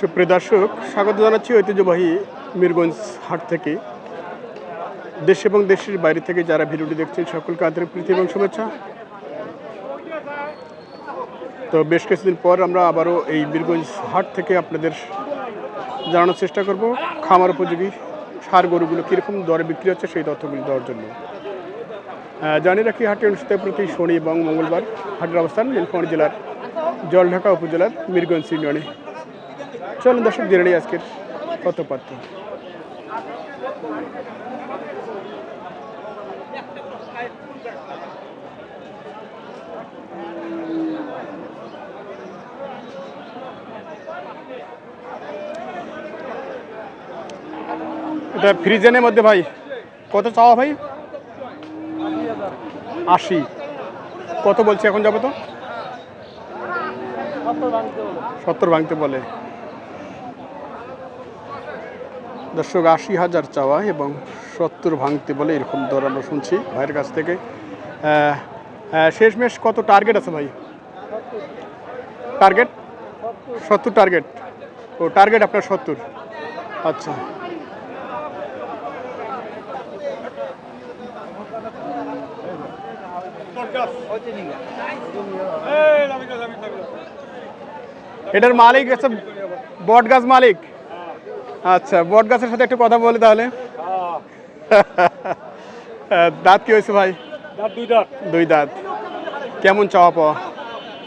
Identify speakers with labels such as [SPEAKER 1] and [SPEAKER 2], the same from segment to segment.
[SPEAKER 1] সুপ্রিয় দর্শক, স্বাগত জানাচ্ছি ঐতিহ্যবাহী মিরগঞ্জ হাট থেকে। দেশ এবং দেশের বাইরে থেকে যারা ভিডিওটি দেখছেন, সকলকে আন্তরিক প্রীতি এবং শুভেচ্ছা। তো বেশ কিছুদিন পর আমরা আবারও এই বীরগঞ্জ হাট থেকে আপনাদের জানানোর চেষ্টা করব, খামার উপযোগী সার গরুগুলো কীরকম দরে বিক্রি হচ্ছে সেই তথ্যগুলি দেওয়ার জন্য। জানি রাখি হাটে অনুষ্ঠিত প্রতি শনি এবং মঙ্গলবার। হাটের অবস্থান নীলফামারী জেলার জলঢাকা উপজেলার মিরগঞ্জ ইউনিয়নে। চলুন দর্শক জেনে আজকের তথ্যপাত্র এটা ফ্রিজেনের মধ্যে ভাই, কত চাওয়া ভাই? আশি। কত বলছে এখন যাব তো? সত্তর ভাঙতে বলে। দর্শক, আশি হাজার চাওয়া এবং সত্তর ভাঙতে বলে এরকম দর আমরা শুনছি ভাইয়ের কাছ থেকে। শেষমেশ কত টার্গেট আছে ভাই? টার্গেট সত্তর টার্গেট ও টার্গেট আপনার সত্তর। আচ্ছা। এটার মালিক আছে বট গাছ মালিক। আচ্ছা বট গাছের সাথে একটু কথা বলি তাহলে। দাঁত কি হয়েছে ভাই?
[SPEAKER 2] দাঁত দুই দাঁত।
[SPEAKER 1] দুই দাঁত। কেমন চাওয়া পাওয়া?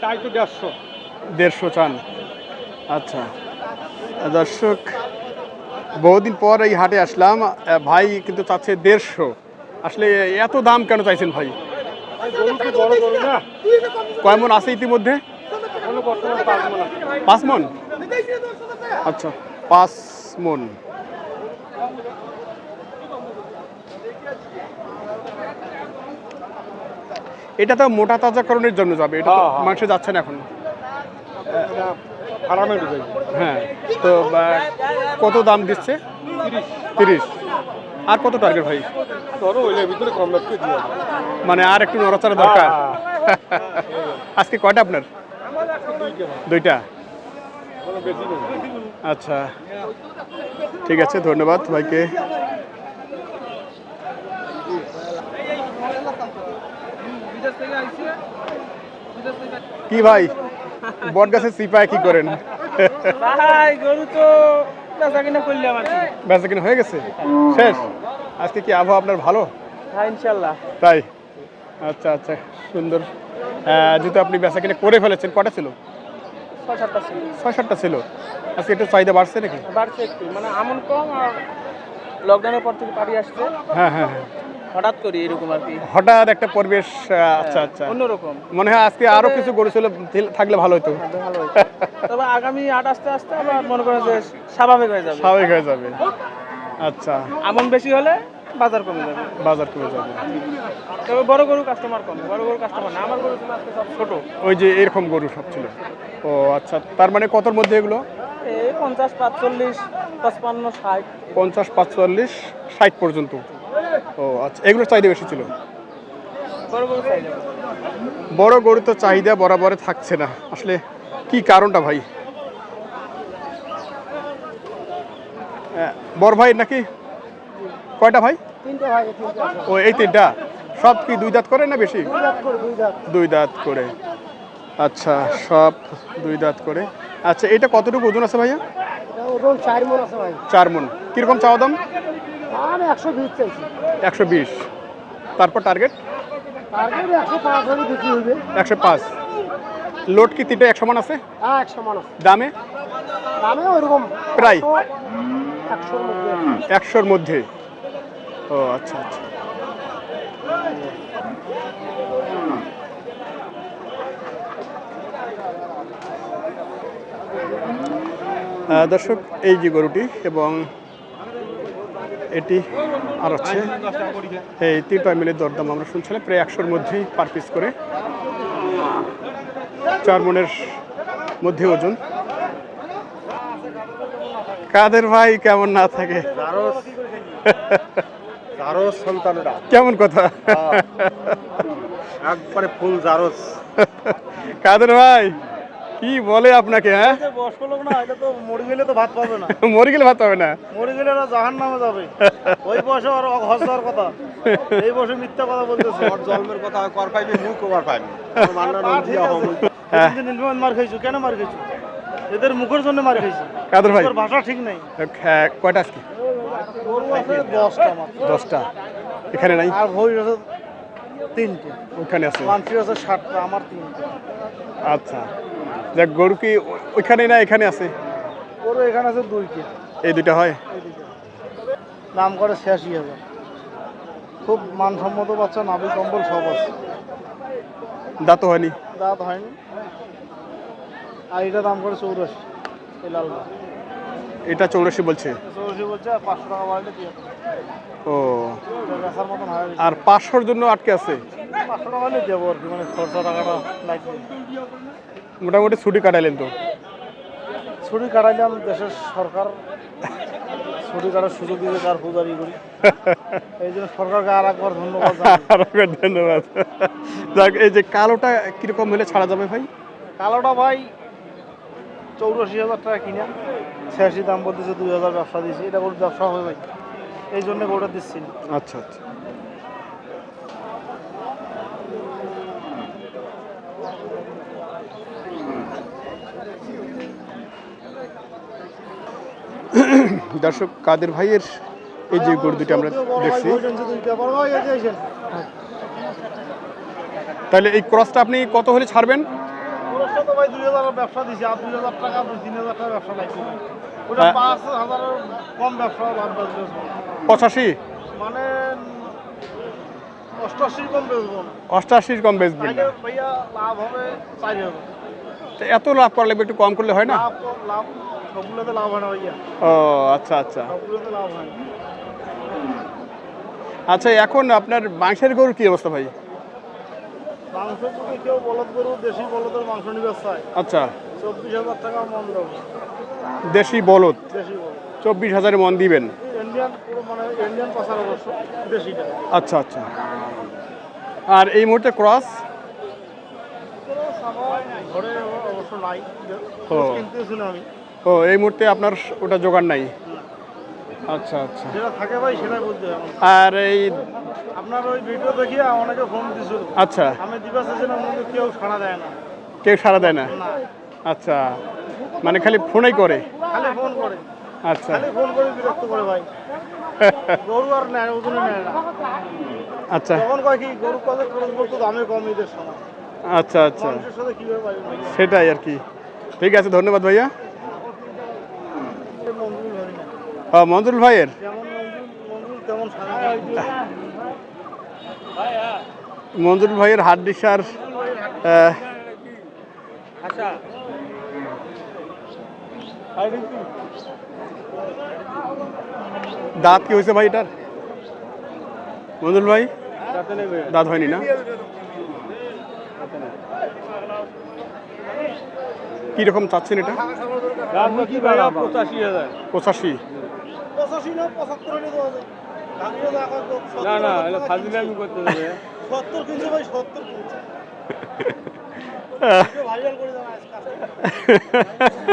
[SPEAKER 2] চাই তো দেড়শো।
[SPEAKER 1] দেড়শো চান। আচ্ছা। দর্শক বহুদিন পর এই হাটে আসলাম। ভাই কিন্তু চাচ্ছে দেড়শো। আসলে এত দাম কেন চাইছেন ভাই? কয় মন আছে ইতিমধ্যে?
[SPEAKER 2] পাঁচ মন?
[SPEAKER 1] আচ্ছা পাঁচ মন। এটা তো মোটা তাজাকরণের জন্য যাবে এটা। মাংস যাচ্ছে না এখন।
[SPEAKER 2] ফার্মে ঢুকে
[SPEAKER 1] হ্যাঁ তো কত দাম দিচ্ছে? তিরিশ। আর কত টার্গেট ভাই?
[SPEAKER 2] ধরো ওইলে ভিতরে কম দিয়ে
[SPEAKER 1] মানে আর একটু নড়াচড়া দরকার। আজকে কয়টা আপনার? দুইটা। আচ্ছা। ঠিক আছে ধন্যবাদ ভাইকে। কি ভাই? বট গাছের সিপায় কি করেন?
[SPEAKER 3] ভাই গরু তো বেচা কিনা করলাম আর
[SPEAKER 1] বেচা কিনা হয়ে গেছে? শেষ? আজকে কি আবহাওয়া আপনার ভালো?
[SPEAKER 3] হ্যাঁ ইনশাল্লাহ।
[SPEAKER 1] তাই? আচ্ছা আচ্ছা সুন্দর। যেহেতু আপনি বেচা কিনা করে ফেলেছেন কটা ছিল?
[SPEAKER 3] ছয় সাতটা ছিল।
[SPEAKER 1] ছয় সাতটা ছিল। আজকে একটু চাহিদা বাড়ছে নাকি?
[SPEAKER 3] বাড়ছে একটু। মানে আমন কম আর লকডাউনের পর থেকে পাড়ি আসছে।
[SPEAKER 1] হ্যাঁ হ্যাঁ হ্যাঁ।
[SPEAKER 3] হঠাৎ করি এরকম আর কি।
[SPEAKER 1] হঠাৎ একটা পরিবেশ আচ্ছা আচ্ছা।
[SPEAKER 3] অন্যরকম।
[SPEAKER 1] মনে হয় আজকে আরও কিছু গরু ছিল থাকলে ভালো হতো।
[SPEAKER 3] ভালো তবে আগামী আট আস্তে আস্তে আবার মনে করেন যে স্বাভাবিক হয়ে যাবে।
[SPEAKER 1] স্বাভাবিক হয়ে যাবে। আচ্ছা।
[SPEAKER 3] আমন বেশি হলে বাজার কমে যাবে।
[SPEAKER 1] বাজার কমে যাবে।
[SPEAKER 3] তবে বড় গরু কাস্টমার কম। বড় গরু কাস্টমার না আমার গরু আজকে সব ছোট।
[SPEAKER 1] ওই যে এরকম গরু সব ছিল। ও আচ্ছা তার মানে কতর মধ্যে এগুলো?
[SPEAKER 3] এই পঞ্চাশ পাঁচচল্লিশ পঁচপান্ন ষাট।
[SPEAKER 1] পঞ্চাশ পাঁচচল্লিশ ষাট পর্যন্ত। ও আচ্ছা এগুলো চাহিদা বেশি ছিল?
[SPEAKER 3] বড় গরু চাই
[SPEAKER 1] বড় গরু তো চাহিদা বরাবরে থাকছে না। আসলে কি কারণটা ভাই? বড় ভাই নাকি কয়টা ভাই?
[SPEAKER 3] তিনটে
[SPEAKER 1] ও এই তিনটা? সব কি দুই দাঁত করে না বেশি?
[SPEAKER 3] দুই দাঁত
[SPEAKER 1] করে আচ্ছা সব দুই দাঁত করে। আচ্ছা এটা কতটুকু ওজন আছে ভাইয়া?
[SPEAKER 3] চার মন
[SPEAKER 1] কীরকম চাওয়া দাম?
[SPEAKER 3] একশো বিশ
[SPEAKER 1] তারপর টার্গেট
[SPEAKER 3] একশো পাঁচ
[SPEAKER 1] লোড কি তিনটে একশো মান আছে?
[SPEAKER 3] হ্যাঁ আছে।
[SPEAKER 1] দামে?
[SPEAKER 3] দামে ওইরকম
[SPEAKER 1] প্রায়।
[SPEAKER 3] একশোর মধ্যে।
[SPEAKER 1] ও আচ্ছা আচ্ছা। দর্শক এই যে গরুটি এবং এটি আর হচ্ছে এই তিনটা মিলের দরদাম আমরা শুনছিলাম প্রায় একশোর মধ্যেই পার পিস করে। চার মনের মধ্যে ওজন। কাদের ভাই কেমন না থাকে?
[SPEAKER 2] সন্তানরা।
[SPEAKER 1] কেমন কথা?
[SPEAKER 2] একবারে ফুল জারস।
[SPEAKER 1] কাদের ভাই? কি বলে আপনাকে হ্যাঁ?
[SPEAKER 3] বয়স্ক লোক না এটা তো মরে গেলে তো ভাত পাবে না।
[SPEAKER 1] মরে গেলে ভাত হবে না।
[SPEAKER 3] মরে গেলে ওরা জাহান নামে যাবে। ওই বয়সে আর কথা। এই বয়সে মিথ্যা কথা বলতেছে।
[SPEAKER 2] ওর জন্মের কথা কর পাইবি মুখ কর পাইবি। মান্না
[SPEAKER 3] নীলমণি মার খাইছো কেন মার খাইছো? এদের মুখের জন্য মার খাইছো।
[SPEAKER 1] কাদের ভাই?
[SPEAKER 3] ভাষা ঠিক নাই।
[SPEAKER 1] হ্যাঁ, কয়টা আজকে?
[SPEAKER 3] দশটা
[SPEAKER 1] এখানে নাই?
[SPEAKER 3] আর ভৈর আছে তিনটে।
[SPEAKER 1] ওইখানে আছে?
[SPEAKER 3] মানসির আছে ষাটটা আমার তিনটে।
[SPEAKER 1] আচ্ছা। দেখ গরু কি ওইখানে না এখানে আছে?
[SPEAKER 3] গরু এখানে আছে দুইটে।
[SPEAKER 1] এই দুইটা হয়।
[SPEAKER 3] দাম করে ছিয়াশি হাজার খুব মানসম্মত বাচ্চা নাভি কম্বল সব আছে।
[SPEAKER 1] দাঁত হয়নি?
[SPEAKER 3] দাঁত হয়নি। আর এটা দাম করে চৌরাশি এই লালটা
[SPEAKER 1] এটা চৌরাশি বলছে। ও। আর পাঁচশোর জন্য আটকে আছে?
[SPEAKER 3] মানে
[SPEAKER 1] মোটামুটি ছুটি কাটাইলেন তো?
[SPEAKER 3] ছুটি কাটাইলাম দেশের সরকার ছুটি কাটার সুযোগ দিতে তার পূজারি করি। এই জন্য সরকারকে আর একবার ধন্যবাদ
[SPEAKER 1] আর একবার ধন্যবাদ। যাক এই যে কালোটা কীরকম হলে ছাড়া যাবে ভাই?
[SPEAKER 3] কালোটা ভাই চৌরাশি হাজার টাকা কিনা। ছিয়াশি দাম বলতেছে দুই হাজার ব্যবসা দিয়েছি। এটা করে ব্যবসা হবে ভাই। এই জন্য গোটা দিচ্ছি।
[SPEAKER 1] আচ্ছা আচ্ছা। দর্শক, কাদের ভাইয়ের এই যে গরু দুটি আমরা দেখছি? তাহলে এই ক্রসটা আপনি কত হলে ছাড়বেন?
[SPEAKER 3] খরচটা তো ভাই দুই হাজার ব্যবসা দিয়েছি আর দুই হাজার টাকা তিন হাজার টাকা ব্যবসা লাগছে ওটা
[SPEAKER 1] হ্যাঁ।
[SPEAKER 3] পাঁচ হাজারের কম ব্যবসা লাভ
[SPEAKER 1] পঁচাশি?
[SPEAKER 3] মানে অষ্টাশি কম বেচবো
[SPEAKER 1] অষ্টাশির কম বেচবেন
[SPEAKER 3] ভাইয়া লাভ হবে চার হাজার
[SPEAKER 1] এত লাভ করা লাগবে একটু কম করলে হয় না?
[SPEAKER 3] লাভ সবগুলোতে লাভ হয় না ভাইয়া।
[SPEAKER 1] ও আচ্ছা আচ্ছা।
[SPEAKER 3] সবগুলোতে লাভ হয়
[SPEAKER 1] আচ্ছা এখন আপনার মাংসের গরুর কি অবস্থা ভাই?
[SPEAKER 3] মাংস যদি কেউ বলদ গরু দেশি বলদের মাংস নিবে চায়
[SPEAKER 1] আচ্ছা।
[SPEAKER 3] চব্বিশ হাজার টাকা মন দেবো।
[SPEAKER 1] দেশি বলদ?
[SPEAKER 3] দেশি বলদ।
[SPEAKER 1] চব্বিশ হাজারে মন দিবেন?
[SPEAKER 3] ইন্ডিয়ান মানে ইন্ডিয়ান পাচার অবশ্য দেশিটা।
[SPEAKER 1] আচ্ছা আচ্ছা। আর এই মুহূর্তে ক্রস?
[SPEAKER 3] ঘরে অবশ্য নাই।
[SPEAKER 1] ও এই মুহূর্তে আপনার ওটা জোগাড় নাই? আচ্ছা আচ্ছা।
[SPEAKER 3] যেটা থাকে ভাই সেটাই বলতে হবে।
[SPEAKER 1] আর এই
[SPEAKER 3] আপনার ওই ভিডিও দেখিয়ে অনেকে ফোন দিছিল।
[SPEAKER 1] আচ্ছা।
[SPEAKER 3] আমি দিবা চাইছিলাম কিন্তু কেউ সাড়া দেয় না।
[SPEAKER 1] কেউ সাড়া দেয় না?
[SPEAKER 3] না।
[SPEAKER 1] আচ্ছা। মানে খালি ফোনেই করে?
[SPEAKER 3] খালি ফোন করে।
[SPEAKER 1] আচ্ছা।
[SPEAKER 3] খালি ফোন করে বিরক্ত করে ভাই। গরু আর নেয় ওজনে নেয় না।
[SPEAKER 1] আচ্ছা।
[SPEAKER 3] তখন কয় কি গরু কত খরচ করতো দামে কম ঈদের সময়
[SPEAKER 1] আচ্ছা আচ্ছা। সেটাই আর কি। ঠিক আছে ধন্যবাদ ভাইয়া। আহ, ভাইয়ের?
[SPEAKER 3] মঞ্জুর
[SPEAKER 1] ভাইয়ের হাট ডিসার
[SPEAKER 3] আচ্ছা
[SPEAKER 1] দাঁত কি হয়েছে ভাই এটার? মঞ্জুর ভাই? দাঁত হয়নি না? কীরকম চাচ্ছেন এটা?
[SPEAKER 2] পঁচাশি।
[SPEAKER 1] পঁচাশি
[SPEAKER 3] না পঁচাত্তর হলে দেওয়া যায়। হয়
[SPEAKER 2] না না এটা
[SPEAKER 3] টাকা
[SPEAKER 2] ফাজিলামি করতে হবে
[SPEAKER 3] সত্তর কিনছে ভাই সত্তর কিনছে।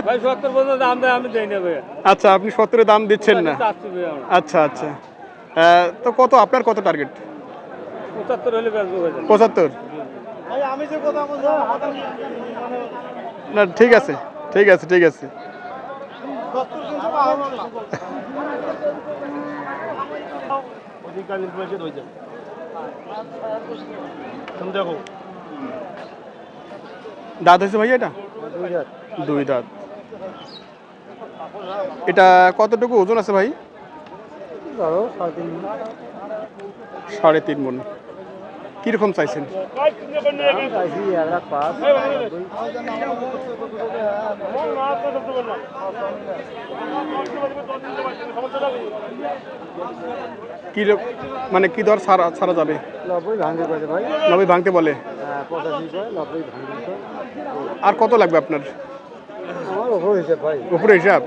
[SPEAKER 2] ভাইয়া
[SPEAKER 1] আচ্ছা আপনি সত্তরে দাম দিচ্ছেন না। আচ্ছা আচ্ছা। তো কত আপনার কত টার্গেট
[SPEAKER 2] পঁচাত্তর হলে
[SPEAKER 1] পঁচাত্তর?
[SPEAKER 3] ভাই আমি যে কথা বলছিলাম কথা মানে
[SPEAKER 1] না ঠিক আছে ঠিক আছে ঠিক আছে।
[SPEAKER 3] অধিকার হয়ে যাবে দেখো
[SPEAKER 1] দাঁত হয়েছে ভাই এটা? দুই দাঁত। এটা কতটুকু ওজন আছে ভাই?
[SPEAKER 3] সাড়ে তিন
[SPEAKER 1] মন। কীরকম চাইছেন? কি মানে কি দর ছাড়া ছাড়া যাবে?
[SPEAKER 3] নব্বই ভাঙতে
[SPEAKER 1] বলে। আর কত লাগবে আপনার? উপরে হিসাব?